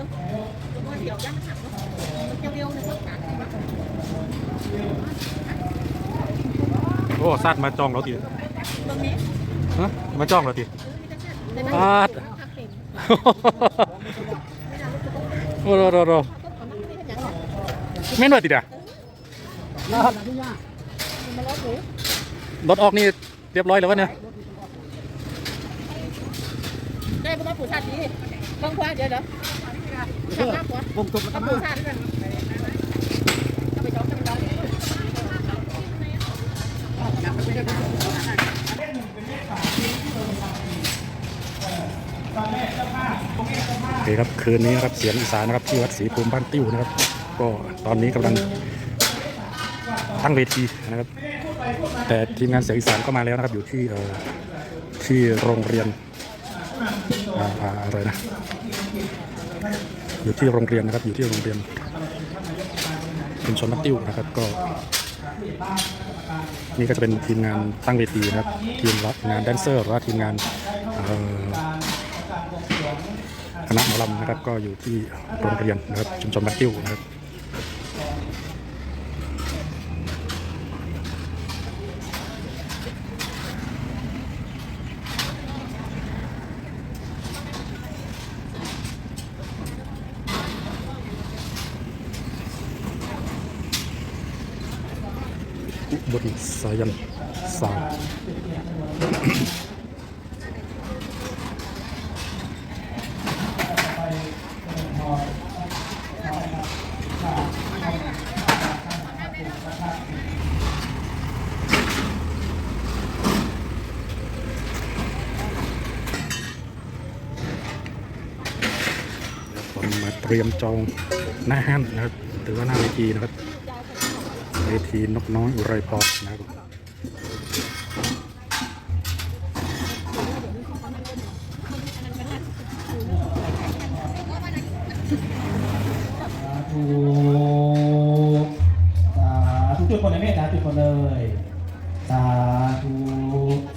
บิ้งตัวเดียวย่างหักเนาะเดียวๆเนี่ยก็ขาดใช่ปะโอ้สัตว์มาจ้องเราทีตรงนี้ฮะมาจ้องเราทีแต่ได้ปาดหักเป็นโอ้โหโอ้โหแม่นว่าติดอะมาแล้วหนูรถออกนี่เรียบร้อยแล้ววะเนี่ยได้เพราะว่าผู้ชาติดีบางคนเดี๋ยวเดี๋ยวทำมากก ว่าผมจบแล้วกันนได้โอเคครับคืนนี้นะครับเสียงอีสานนะครับที่วัดศรีภูมิบ้านติ้วนะครับ ก็ตอนนี้กำลังตั้งเวทีนะครับ แต่ทีมงานเสียงอีสานก็มาแล้วนะครับ อยู่ที่เอ่อที่โรงเรียนออะไรนะ อยู่ที่โรงเรียนนะครับ อยู่ที่โรงเรียนชุมชนบ้านติ้วนะครับ ก็ นี่ก็จะเป็นทีมงานตั้งเวทีนะครับ ทีมงานแดนเซอร์หรือว่าทีมงานคณะหมอลำนะครับ ก็อยู่ที่โรงเรียนนะครับชุมชนนักติ้วนะครับ อุบลสายันสาวผมมาเตรียมจองหน้าห้านนะครับหรือว่าหน้าเวทีนะครับ เวทีนกน้อยอุไรพรนะครับธุสาธุจุดคนในเมตตาจุดคนเลยสาธุ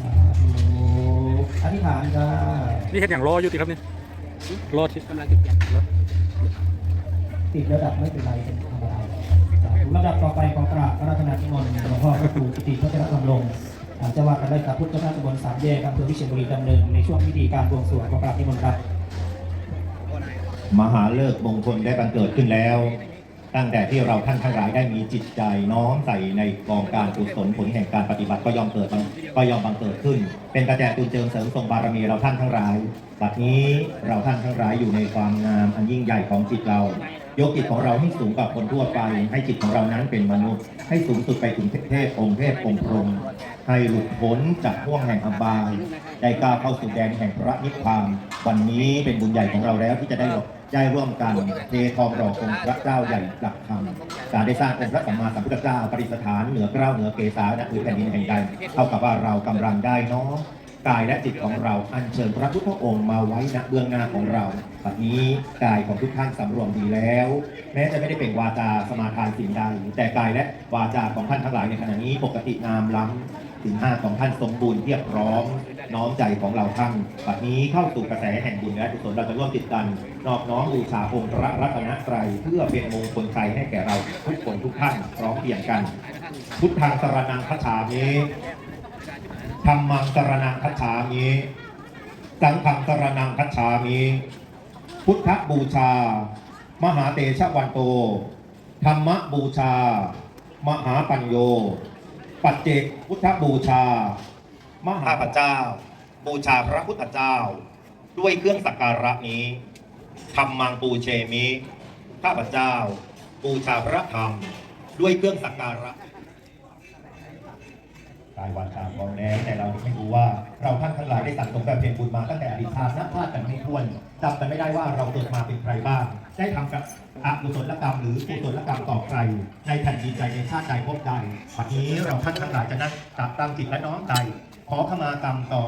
สาธุอธิษฐานจ้านี่เห็นอย่างรออยู่ติครับเนี่ยรอที่กำลังติดยันติดระดับไม่เป็นไร เป็นธระดับต่อไปของกราบพระราชนาธิมนต์หลวงพ่อพระครูกิติพัฒนธรรมลงค์อาจะว่ากันได้กับพุทธราชตำบลสามแยกอำเภอวิเชียรบุรีดำเนินในช่วงพิธีการบวงสรวงของกราบนิมนต์ครับ มหาเลิกมงคลได้บังเกิดขึ้นแล้ว ตั้งแต่ที่เราท่านทั้งหลายได้มีจิตใจน้อมใส่ในกองการกุศลผลแห่งการปฏิบัติก็ย่อมเกิดก็ย่อมบังเกิดขึ้น เป็นกระแจตุนเจิมเสริมทรงบารมีเราท่านทั้งหลายบัดนี้เราท่านทั้งหลายอยู่ในความงามอันยิ่งใหญ่ของจิตเรา ยกจิตของเราให้สูงกว่าคนทั่วไป ให้จิตของเรานั้นเป็นมนุษย์ ให้สูงสุดไปถึงเทพองค์เทพองค์พรหมให้หลุดพ้นจากห่วงแห่งอบาย ได้ก้าวเข้าสู่แดนแห่งพระนิพพาน วันนี้เป็นบุญใหญ่ของเราแล้วที่จะได้ได้ร่วมกันเททองหล่อองค์พระเจ้าใหญ่หลักธรรมการได้สร้างองค์พระสัมมาสัมพุทธเจ้าประดิษฐานเหนือเกล้าเหนือเกศาณพื้นแผ่นดินแห่งใดเท่ากับว่าเรากำลังได้น้อม กายและจิตของเราอัญเชิญพระพุทธองค์มาไว้ณเบื้องหน้าของเราบัดนี้กายของทุกท่านสำรวมดีแล้ว แม้จะไม่ได้เป็นวาจาสมาทานสิ่งใดแต่กายและวาจาของท่านทั้งหลายในขณะนี้ปกติงามล้ำสินห้าของท่านสมบูรณ์เรียบพร้อม น้อมใจของเราท่านบัดนี้เข้าสู่กระแสแห่งบุญและกุศลเราจะร่วมติดกันนอบน้อมบูชาองค์พระรัตนตรัยเพื่อเป็นมงคลชัยให้แก่เราทุกคนทุกท่านพร้อมเพียงกัน พุทธังสรนังคัจฉามิ ธรรมังสรนังคัจฉามิสังฆังสรนังคัจฉามิพุทธบูชา มหาเตชะวันโต ธรรมบูชา มหาปัญโย ปัจเจกพุทธบูชา มหาพระเจ้า บูชาพระพุทธเจ้า ด้วยเครื่องสักการะนี้ธรรมังปูเชมิ ข้าพเจ้า บูชาพระธรรม ด้วยเครื่องสักการะ กายวาจาของแล้วแต่เราไม่รู้ว่าเราท่านทั้งหลายได้สั่งสมแบบเพียรบุญมาตั้งแต่อดีตชาตินับพลาดกันไม่ถ้วนจำกันไม่ได้ว่าเราเกิดมาเป็นใครบ้าง ได้ทำกับอกุศลกรรมหรือกุศลกรรมต่อใคร ในแผ่นดินใจในชาติใดพบใดวันนี้เราท่านทั้งหลายจะนั่งตักตั้งจิตและน้อมใจขอขมากรรมต่อ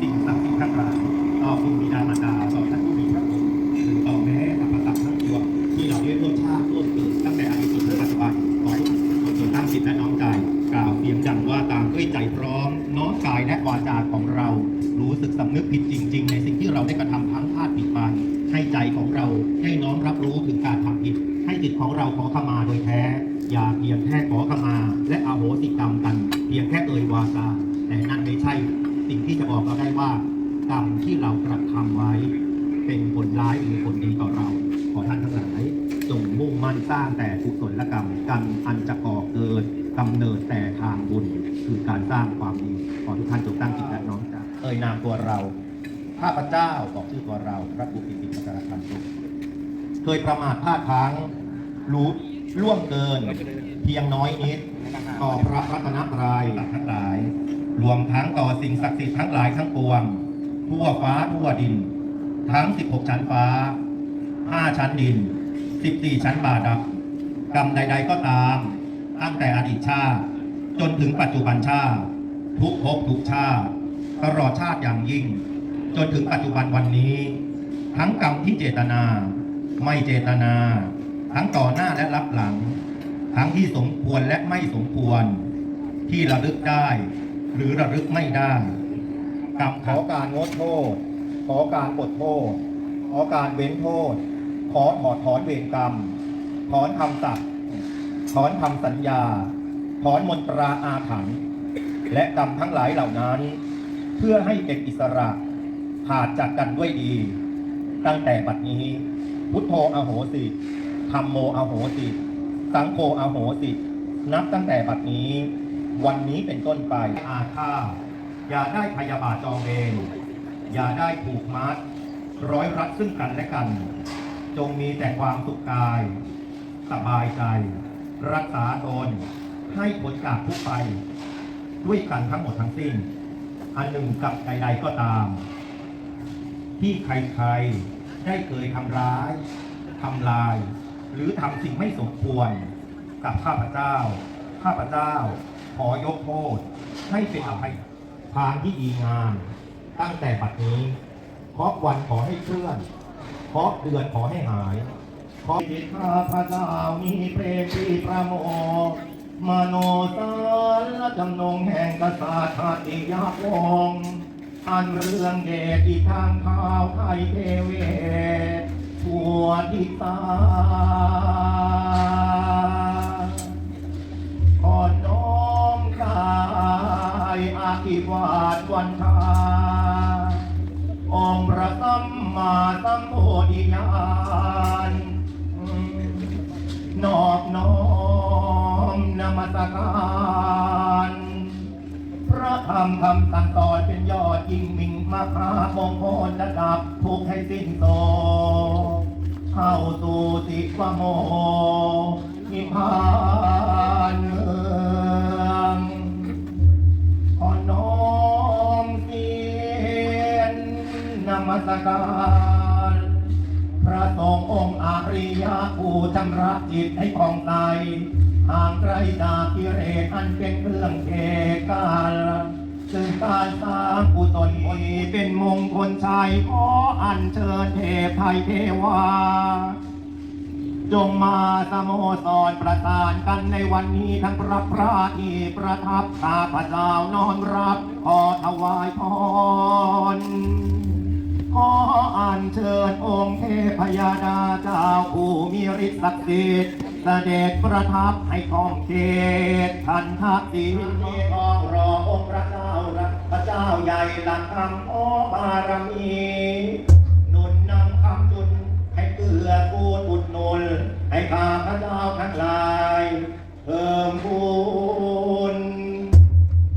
สิ่งศักดิ์สิทธิ์ทั้งหลายต่อคุณบิดามารดาต่อาจาของเรารู้สึกสำนึกผิดจริง ๆ ในสิ่งที่เราได้กระทำทั้งพลาดผิดไป ให้ใจของเราได้น้อมรับรู้ถึงการทำผิด ให้จิตของเราขอขมาโดยแท้ อย่าเพียงแค่ขอขมา และอโหสิกรรมกัน เพียงแค่เอ่ยวาจาแต่นั่นไม่ใช่ สิ่งที่จะบอกเราได้ว่ากรรมที่เรากระทำไว้ เป็นผลร้ายหรือผลดีต่อเราขอท่านทั้งหลายจงมุ่งมั่นสร้างแต่กุศลกรรมกันอันจะก่อเกิดกำเนิดแต่ทางบุญ คือการสร้างความดีขอทุกท่านจงตั้งจิตและน้อมใจเอ่ยนามตัวเราข้าพเจ้าบอกชื่อตัวเราพระบุตรปิติพัชรคันตุเคยประมาทพลาดพลั้งรู้ล่วงเกิน เพียงน้อยนิด ต่อพระรัตนตรัยทั้งหลาย รวมทั้งต่อสิ่งศักดิ์สิทธิ์ทั้งหลายทั้งปวง ทั่วฟ้าทั่วดิน ทั้ง 16 ชั้นฟ้า 5 ชั้นดิน 14 ชั้นบาดับกรรมใด ๆ ก็ตาม ตั้งแต่อดีตชาติ จนถึงปัจจุบันชาติ ทุกภพทุกชาติ ตลอดชาติอย่างยิ่ง จนถึงปัจจุบันวันนี้ ทั้งกรรมที่เจตนา ไม่เจตนา ทั้งต่อหน้าและรับหลัง ทั้งที่สมควรและไม่สมควร ที่ระลึกได้ หรือระลึกไม่ได้กรรมขอการงดโทษ ขอการปลดโทษ ขอการเว้นโทษ ขอถอดถอนเวรกรรม ถอนคำสัตย์ถอนคำสัญญา ถอนมนตราอาถรรพ์และกรรมทั้งหลายเหล่านั้น เพื่อให้เป็นอิสระขาดจากกันด้วยดี ตั้งแต่บัดนี้ พุทโธอโหสิธรรมโมอโหสิ สังโฆอโหสิ นับตั้งแต่บัดนี้ วันนี้เป็นต้นไปอาฆาตอย่าได้พยาบาทจองเวรอย่าได้ผูกมัด ร้อยรัดซึ่งกันและกัน จงมีแต่ความสุขกาย สบายใจ รักษาตน ให้พ้นจากทุกไป ด้วยกันทั้งหมดทั้งสิ้น อันหนึ่งกับใด ๆก็ตาม ที่ใครๆได้เคยทำร้ายทำลาย หรือทำสิ่งไม่สมควร กับข้าพเจ้า ข้าพเจ้า ขอยกโทษ ให้เป็นอภัยทานที่ดีงามตั้งแต่บัดนี้ เพราะวันขอให้เคลื่อน เพราะเดือนขอให้หาย ขอจิตข้าพระเจ้ามีเพลงที่ประโมท มโนสารจำนงแห่งกษัตริย์ชาติยาวงศ์อันเรื่องเดชอีกทางข่าวไทยเทเวศทวทิตาขอน้อมกายอาภิวาทวันทา สการพระธรรมคำสั่งสอนเป็นยอดยิ่งมิ่งมหามงคลระดับทุกให้สิ้นโศกเข้าสู่สิวโมนิพพานเมืองขอน้อมเกียรตินมัสการพระสงฆ์องค์อาริยะผู้ชำระจิตให้ผ่องใส ห่างไกลจากกิเลสอันเป็นเครื่องเกกาลซึ่งการสร้างกุศลผลเป็นมงคลชัยขออัญเชิญเทพไทยเทวา จงมาสโมสรประสานกันในวันนี้ทั้งพระพระที่ประทับข้าพระเจ้านอนรับขอถวายพรขออัญเชิญองค์เทพยาดาเจ้าผู้มีฤทธิ์ศักดิ์สิทธิ์ เสด็จประทับให้คองเขตทันทักษิณที่ทองรอองค์พระเจ้ารักพระเจ้าใหญ่หลักคำโอบารมีหนุนนำคำจุนให้เกื้อกูลอุดหนุนให้ข้าพระเจ้าทั้งหลายเพิ่มพูน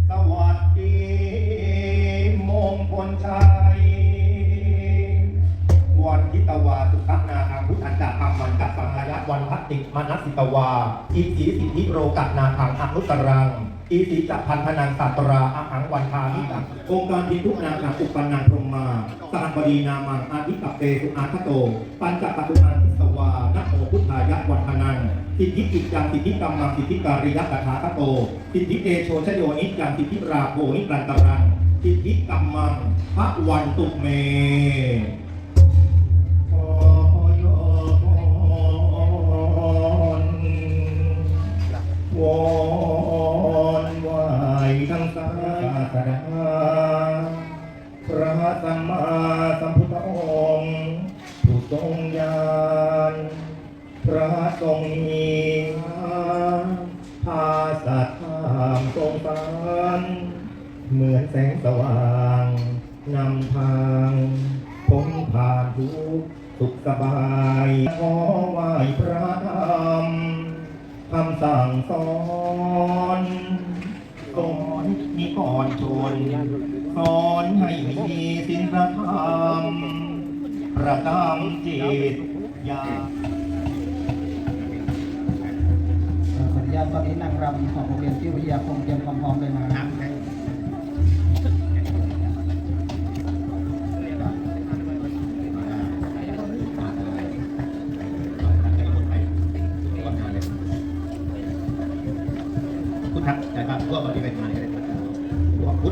สวัสดีมงคลชัยวันทิตวาสุขนา ติมนัสสิตวาอีสีสิทธิโรกันาทางอนุตรังอีสีจักพันธนังสัตราอาหังวันทามิตังองค์การพิทุนาคังอุปนังพรมาสานบดีนามังอาทิกัปเปสุอาคโต ปัญจปตุนันทิสวานะโมพุทธายะวันทนังสิทธิกิจจังสิทธิกรรมังสิทธิการิยะตถาคโต สิทธิเตโชชโยนิจังสิทธิราโภนิรันตรังสิทธิกรรมังพระวันตุเม วอนวายทั้งสาสนาพระสัมมาสัมพุทธองค์ผู้ทรงยานพระทรงมีพาสัตว์ข้ามทรงฝันเหมือนแสงสว่างนำทางพ้นผ่านทุกสุขสบายขอไหว้พระ สั่งสอนสอนนิกรชนสอนให้มีศีลธรรมประดามจิตยาขออนุญาตตอนนี้นางรำของโรงเรียนที่วิทยาคมเตรียมความพร้อมเลยนะครับ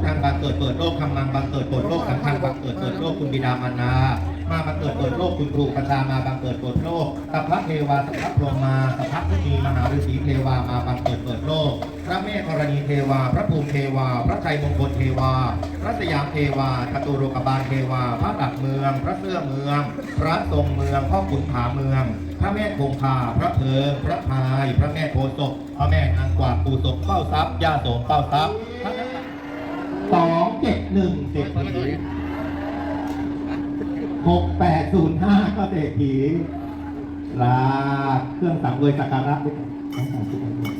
ทธังบางเกิดเปิดโลกธรรมังบางเกิดเปิดโลกสังฆังบางเกิดเปิดโลกคุณบิดามารดามาบางเกิดเปิดโลกคุณครูประชามาบางเกิดเปิดโลกสัพพะเทวาสัพพะพรหมาสัพพะพุทธีมหาฤาษีเทวามาบางเกิดเปิดโลก พระเมธรณีเทวา พระภูมิเทวา พระชัยมงคลเทวา พระสยามเทวาจตุโรกบาลเทวา พระดักเมือง พระเสื้อเมือง พระทรงเมืองพ่อขุนผาเมือง พระแม่คงคาพระเพิงพระพาย พระแม่โพธิ์ศพพระแม่นางกวาดปูศพเฝ้าทรัพย์ย่าโสมเฝ้าทรัพย์ จ็ดหนึ่งเศรษฐีหกแปดศูนย์ห้าก็เศรษฐีลาเครื่องสังเวยสักการะด้วยกัน